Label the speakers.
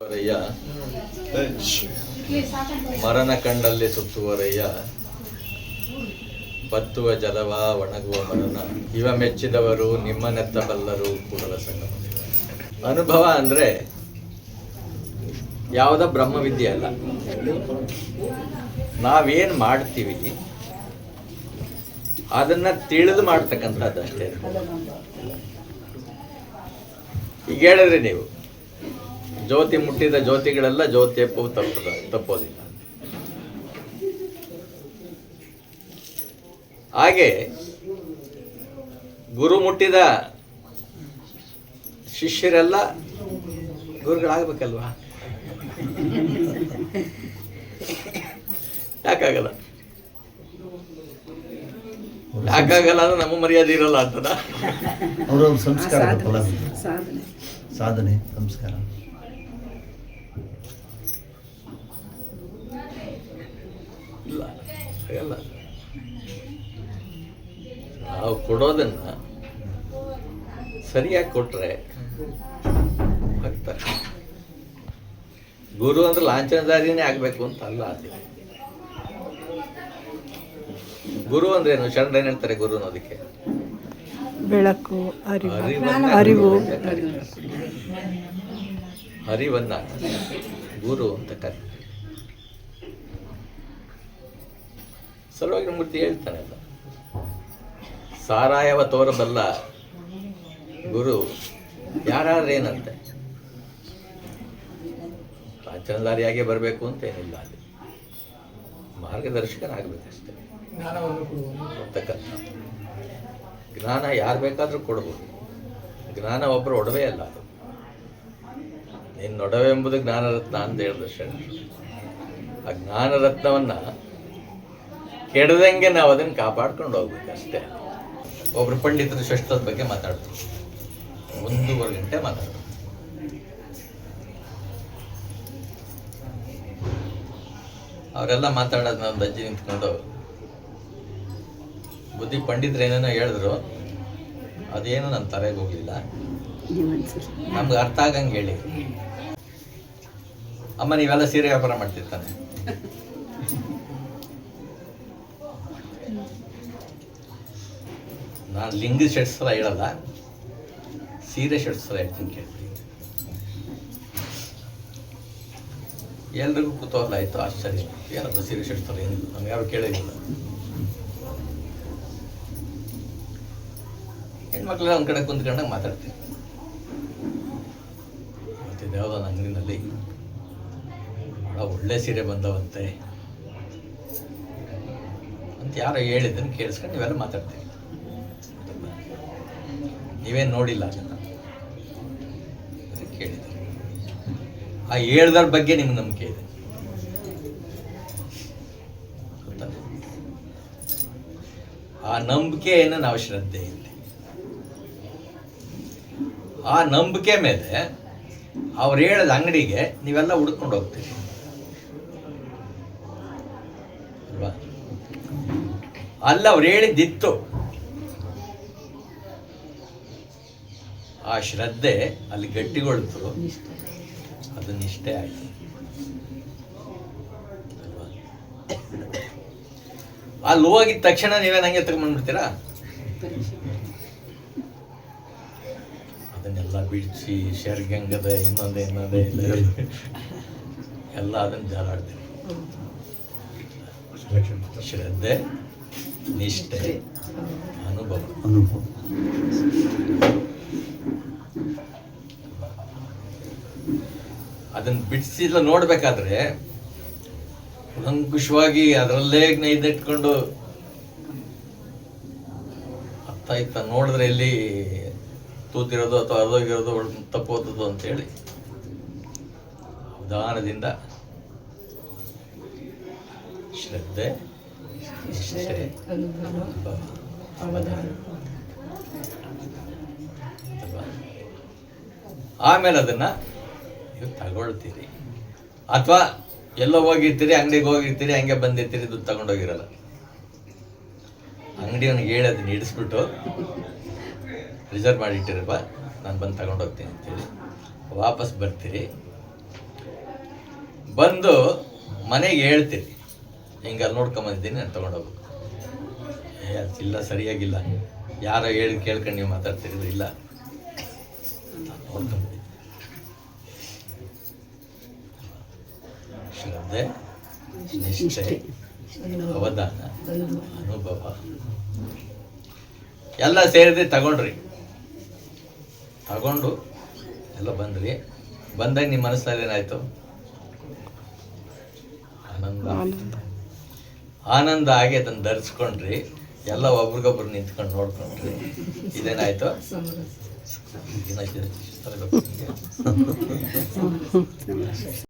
Speaker 1: ಸುತ್ತುವರಯ್ಯ ಮರಣ ಕಂಡಲ್ಲಿ ಸುತ್ತುವರಯ್ಯ ಬತ್ತುವ ಜಲವ ಒಣಗುವ ಮರಣ ಇವ ಮೆಚ್ಚಿದವರು ನಿಮ್ಮನೆತ್ತ ಬಲ್ಲರು ಕೂಡಲ ಸಂಗಮ ಅನುಭವ ಅಂದ್ರೆ ಯಾವುದ ಬ್ರಹ್ಮವಿದ್ಯೆ ಅಲ್ಲ. ನಾವೇನ್ ಮಾಡ್ತೀವಿ, ಅದನ್ನ ತಿಳಿದು ಮಾಡ್ತಕ್ಕಂಥದ್ದಷ್ಟೇ ಈಗ ಹೇಳಿದ್ರಿ ನೀವು. ಜ್ಯೋತಿ ಮುಟ್ಟಿದ ಜ್ಯೋತಿಗಳೆಲ್ಲ ಜ್ಯೋತಿ ಎಪ್ಪವು ತಪ್ಪದ ತಪ್ಪೋದಿಲ್ಲ. ಹಾಗೆ ಗುರು ಮುಟ್ಟಿದ ಶಿಷ್ಯರೆಲ್ಲ ಗುರುಗಳಾಗಬೇಕಲ್ವಾ? ಯಾಕಾಗಲ್ಲ? ಯಾಕಾಗಲ್ಲ ಅಂದ್ರೆ ನಮ್ಮ ಮರ್ಯಾದೆ ಇರಲ್ಲ ಅಂತದ
Speaker 2: ಸಂಸ್ಕಾರ
Speaker 3: ಸಾಧನೆ
Speaker 2: ಸಂಸ್ಕಾರ
Speaker 1: ಇಲ್ಲ ಹಾಗಲ್ಲ ನಾವು ಕೊಡೋದನ್ನ ಸರಿಯಾಗಿ ಕೊಟ್ರೆ ಆಗ್ತಾರೆ ಗುರು ಅಂದ್ರೆ ಲಾಂಛನದಾರಿನೇ ಆಗ್ಬೇಕು ಅಂತ ಅಲ್ಲ ಅದು. ಗುರು ಅಂದ್ರೆ ಏನು? ಶರಣ ಏನ್ ಹೇಳ್ತಾರೆ ಗುರು ಅನ್ನೋದಕ್ಕೆ?
Speaker 3: ಬೆಳಕು ಅರಿವು.
Speaker 1: ಅರಿವನ್ನ
Speaker 3: ಅರಿವು.
Speaker 1: ಗುರು ಅಂತ ಕರೀತಾರೆ. ಸರ್ವಜ್ಞ ಮೂರ್ತಿ ಹೇಳ್ತಾನೆ ಅಲ್ಲ ಸಾರಾಯವ ತೋರಬಲ್ಲ ಗುರು ಯಾರೇನಂತೆ ಏನಂತೆ? ಲಾಂಛನದಾರಿಯಾಗೆ ಬರಬೇಕು ಅಂತ ಏನಿಲ್ಲ ಅಲ್ಲಿ. ಮಾರ್ಗದರ್ಶಕನಾಗಬೇಕಷ್ಟೇ. ಅಂತಕ್ಕಂಥ ಜ್ಞಾನ ಯಾರು ಬೇಕಾದರೂ ಕೊಡ್ಬೋದು. ಜ್ಞಾನ ಒಬ್ಬರು ಒಡವೆ ಅಲ್ಲ ಅದು. ನಿನ್ನೊಡವೆ ಎಂಬುದು ಜ್ಞಾನರತ್ನ ಅಂತ ಹೇಳಿದ ಶರಣರು ಆ ಜ್ಞಾನರತ್ನವನ್ನ ಕೆಡದಂಗೆ ನಾವು ಅದನ್ನು ಕಾಪಾಡ್ಕೊಂಡು ಹೋಗ್ಬೇಕು ಅಷ್ಟೇ ಒಬ್ರು ಪಂಡಿತರು ಶ್ರೇಷ್ಠದ ಬಗ್ಗೆ ಮಾತಾಡ್ತಾರೆ. ಒಂದೂವರೆ ಗಂಟೆ ಮಾತಾಡ್ತು ಅವರೆಲ್ಲ ಮಾತಾಡೋದು ನಾನು ಅಜ್ಜಿ ನಿಂತ್ಕೊಂಡು. ಬುದ್ಧಿ ಪಂಡಿತರು ಏನೇನೋ ಹೇಳಿದ್ರು, ಅದೇನು ನನ್ನ ತಲೆಗೆ ಹೋಗಿಲ್ಲ ನಮ್ಗೆ ಅರ್ಥ ಆಗಂಗೆ ಹೇಳಿ. ಅಮ್ಮ, ನೀವೆಲ್ಲ ಸೀರೆ ವ್ಯಾಪಾರ ಮಾಡ್ತಿರ್ತಾನೆ. ನಾನು ಲಿಂಗ ಎಲ್ಲ ಹೇಳಲ್ಲ, ಸೀರೆ ಎಲ್ಲ ಹೇಳ್ತೀನಿ ಕೇಳ್ತೀನಿ ಎಲ್ರಿಗೂ ಕುತೂಹಲ ಆಯಿತು, ಆಶ್ಚರ್ಯ. ಏನಪ್ಪ ಸೀರೆ ಎಲ್ಲ ಏನಿಲ್ಲ? ನಮ್ಗೆ ಯಾರು ಕೇಳಿಲ್ಲ ಹೆಣ್ಮಕ್ಳೆಲ್ಲ ಒಂದು ಕಡೆ ಕುಂತ್ಕೊಂಡಾಗ ಮಾತಾಡ್ತೀನಿ. ಮತ್ತೆ ದೇವದ ಅಂಗಡಿನಲ್ಲಿ. ಭಾಳ ಒಳ್ಳೆ ಸೀರೆ ಬಂದವಂತೆ. ಯಾರೋ ಹೇಳಿದ್ದನ್ನು ಕೇಳಿಸ್ಕೊಂಡು ನೀವೆಲ್ಲ ಮಾತಾಡ್ತೀವಿ ನೀವೇನು ನೋಡಿಲ್ಲ ಅದನ್ನು? ಆ ಹೇಳ್ದವ್ರ ಬಗ್ಗೆ ನಿಮ್ಗೆ ನಂಬಿಕೆ ಇದೆ. ಆ ನಂಬಿಕೆಯನ್ನು ನಾವು ಶ್ರದ್ಧೆ ಇಲ್ಲಿ ಆ ನಂಬಿಕೆ ಮೇಲೆ ಅವ್ರು ಹೇಳಿದ ಅಂಗಡಿಗೆ ನೀವೆಲ್ಲ ಹುಡ್ಕೊಂಡು ಹೋಗ್ತೀರಿ. ಅಲ್ಲ ಅವ್ರು ಹೇಳಿದ್ದಿತ್ತು. ಆ ಶ್ರದ್ಧೆ ಅಲ್ಲಿ ಗಟ್ಟಿಗೊಳ್ತು. ಅದು ನಿಷ್ಠೆ ಆಯ್ತು? ಅಲ್ಲಿ ಹೋಗಿದ ತಕ್ಷಣ ನೀವೇ ನಂಗೆ ತಗೊಂಡ್ಬಿಡ್ತೀರಾ ಅದನ್ನೆಲ್ಲ ಬಿಡಿಸಿ ಶರ್ಗಂಗದ ಇನ್ನೊಂದೇ ಇನ್ನೊಂದೇ ಇಲ್ಲ ಎಲ್ಲ ಅದನ್ನು ಜಾಲಾಡ್ತೀನಿ ಶ್ರದ್ಧೆ. ನಿಷ್ಠೆ ಅನುಭವ.
Speaker 2: ಅನುಭವ.
Speaker 1: ಅದನ್ನ ಬಿಡಿಸಿಲ್ಲ ನೋಡಬೇಕಾದ್ರೆ ಅಂಕುಶವಾಗಿ ಅದರಲ್ಲೇ ನೈದಿಟ್ಕೊಂಡು ಅತ್ತ ಇತ್ತ ನೋಡಿದ್ರೆ ಎಲ್ಲಿ ತೂತಿರೋದು ಅಥವಾ ಅರ್ಧೋಗಿರೋದು ಅಂತ ಅಂತೇಳಿ ಅವಧಾನದಿಂದ ಶ್ರದ್ಧೆ ಅನುಭವ, ಅವಧಾನ? ಆಮೇಲೆ ಅದನ್ನ ನೀವು ತಗೊಳ್ತೀರಿ. ಅಥವಾ ಎಲ್ಲೋ ಹೋಗಿರ್ತೀರಿ ಅಂಗಡಿಗೆ ಹೋಗಿರ್ತೀರಿ ಹಂಗೆ ಬಂದಿರ್ತೀರಿ ದುಡ್ಡು ತಗೊಂಡೋಗಿರಲ್ಲ ಅಂಗಡಿಯವನಿಗೆ ಹೇಳಿ ಅದನ್ನ ಇಡಿಸ್ಬಿಟ್ಟು ರಿಸರ್ವ್ ಮಾಡಿ ಇಟ್ಟಿರಪ್ಪ ನಾನು ಬಂದು ತಗೊಂಡೋಗ್ತೀನಿ ಅಂತೇಳಿ ವಾಪಸ್ ಬರ್ತೀರಿ. ಬಂದು ಮನೆಗೆ ಹೇಳ್ತೀರಿ. ಹಿಂಗೆ ಅಲ್ಲಿ ನೋಡ್ಕೊಂಬಂದಿದ್ದೀನಿ ನಾನು ತೊಗೊಂಡೋಗು ಇಲ್ಲ, ಸರಿಯಾಗಿಲ್ಲ. ಯಾರೋ ಹೇಳಿ ಕೇಳ್ಕೊಂಡು ನೀವು ಮಾತಾಡ್ತಿರೋದು ಇಲ್ಲ. ಶ್ರದ್ಧೆ, ನಿಷ್ಠೆ, ಅವಧಾನ, ಅನುಭವ. ಎಲ್ಲ ಸೇರಿದ್ರೆ ತಗೊಂಡ್ರಿ. ತಗೊಂಡು ಎಲ್ಲ ಬಂದ್ರಿ. ಬಂದಾಗ ನಿಮ್ಮ ಮನಸ್ಸಲ್ಲಿ ಏನಾಯ್ತು? ಆನಂದ.
Speaker 3: ಆನಂದ
Speaker 1: ಆಗಿ ಅದನ್ನು ಧರಿಸ್ಕೊಂಡ್ರಿ ಎಲ್ಲ ಒಬ್ರಿಗೊಬ್ರು ನಿಂತ್ಕೊಂಡು ನೋಡ್ಕೊಂಡ್ರಿ ಇದೇನಾಯ್ತು